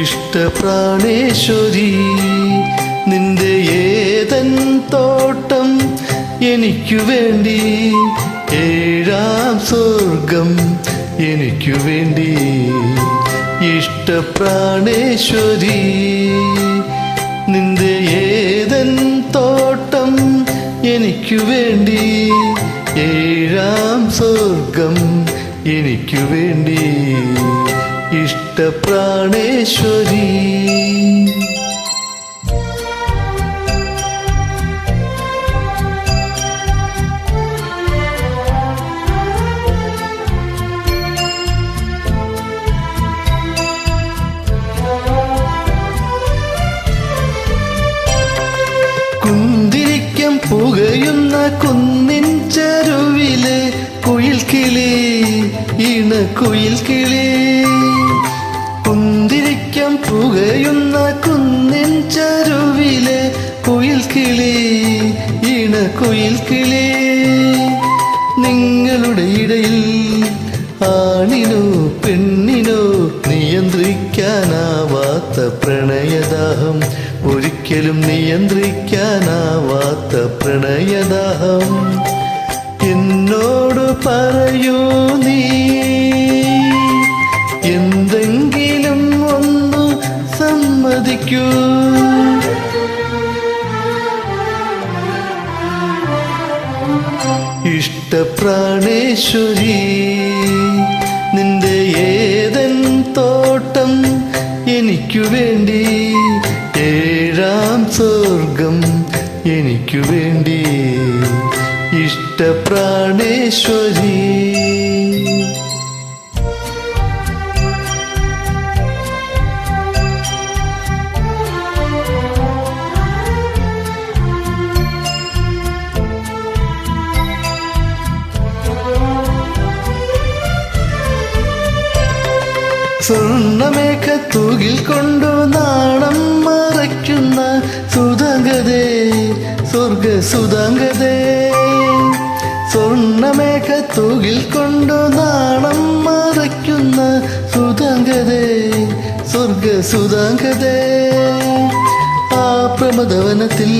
ഇഷ്ടപ്രാണേശ്വരി നിന്റെ ഏതൻ തോട്ടം എനിക്കു വേണ്ടി ഏഴാം സ്വർഗം എനിക്കു വേണ്ടി. ഇഷ്ടപ്രാണേശ്വരി നിന്റെ ഏതൻ തോട്ടം എനിക്കു വേണ്ടി ഏഴാം സ്വർഗം എനിക്കു വേണ്ടി. ഇഷ്ടപ്രാണേശ്വരി കുന്തിരിക്കം പുകയുന്ന കുന്നിൻ ചെരുവിലെ കുയിൽ കിളി ഇണ കുയിൽ കിളി കുന്തിരിക്കം പുകയുന്ന കുന്നിൻ ചരുവിലെ കുയിൽ കിളി ഇണ കുയിൽ കിളി നിങ്ങളുടെ ഇടയിൽ ആണിനോ പെണ്ണിനോ നിയന്ത്രിക്കാനാവാത്ത പ്രണയദാഹം. ഒരിക്കലും നിയന്ത്രിക്കാനാവാത്ത പ്രണയദാഹം. എന്നോട് പറയൂ നീ ഇഷ്ടപ്രാണേശ്വരി നിന്റെ ഏതൻ തോട്ടം എനിക്കു വേണ്ടി ഏഴാം സ്വർഗം എനിക്കു വേണ്ടി. ഇഷ്ടപ്രാണേശ്വരി സ്വർണമേഘ തൂകിൽ കൊണ്ടു നാണം മറയ്ക്കുന്ന സുതാംഗതേ സ്വർഗ സുതാംഗതേ സ്വർണമേഘ തൂകിൽ കൊണ്ടു നാണം മറയ്ക്കുന്ന സുതാംഗതേ സ്വർഗ സുതാംഗതേ ആ പ്രമദവനത്തിൽ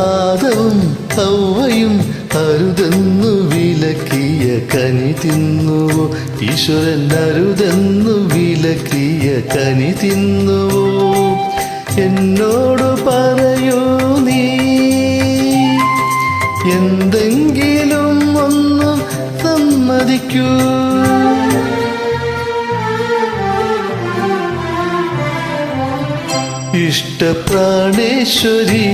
ആദവും ഹൗവയും അരുതെന്നു വിലക്കിയ കനി തിന്നുവോ? ഈശ്വരൻ അരുതെന്നു വിലക്കിയ കനി തിന്നുവോ? എന്നോട് പറയൂ നീ എന്തെങ്കിലും ഒന്ന് സമ്മതിക്കൂ. ഇഷ്ടപ്രാണേശ്വരി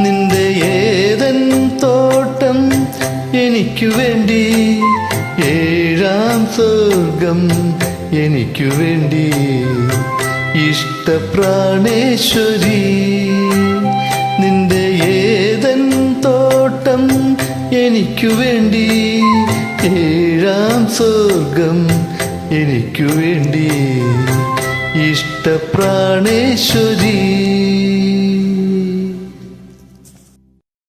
നിന്റെ ഏതൻ തോട്ടം എനിക്കു വേണ്ടി ഏഴാം സ്വർഗം എനിക്കു വേണ്ടി. ഇഷ്ടപ്രാണേശ്വരി നിന്റെ ഏതൻ തോട്ടം എനിക്കു വേണ്ടി ഏഴാം സ്വർഗം എനിക്കു വേണ്ടി. ഇഷ്ടപ്രാണേശ്വരി.